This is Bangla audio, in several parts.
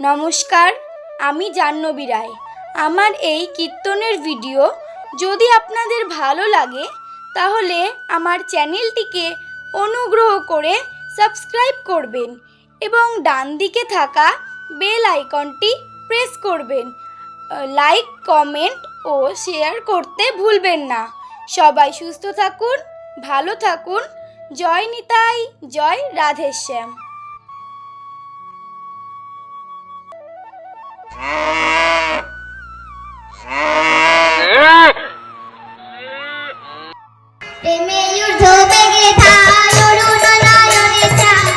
নমস্কার, আমি জাহ্নবী রায়। আমার এই কীর্তনের ভিডিও যদি আপনাদের ভালো লাগে, তাহলে আমার চ্যানেলটিকে অনুগ্রহ করে সাবস্ক্রাইব করবেন এবং ডান দিকে থাকা বেল আইকনটি প্রেস করবেন। লাইক, কমেন্ট ও শেয়ার করতে ভুলবেন না। সবাই সুস্থ থাকুন, ভালো থাকুন। জয় নিতাই, জয় রাধেশ্যাম। প্রেমে যুদ্ধ বেগে ধার অরুণ নয়নে চায়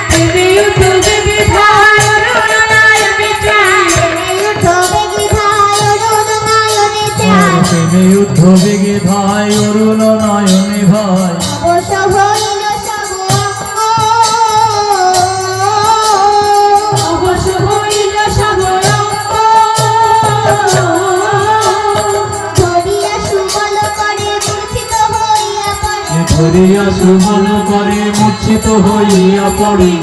ধরিয়া সুমন করে মূর্ছিত হইয়া পড়ে।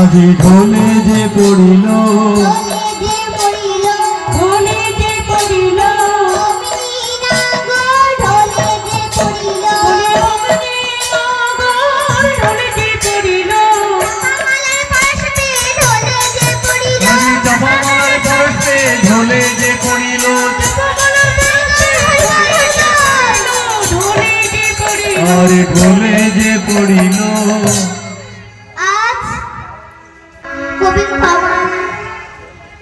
আজি ঢোলে যে পড়িল আরে ঢোলে যে পড়িল। আজ গোবিন্দ বাবা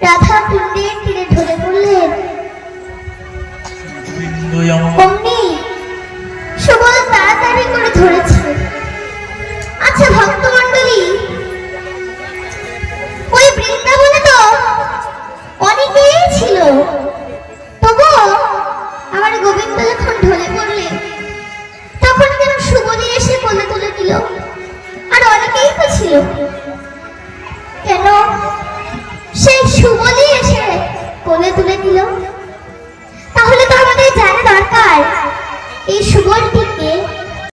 রাধা কুণ্ডের তীরে ঢলে পড়লেন। Hello.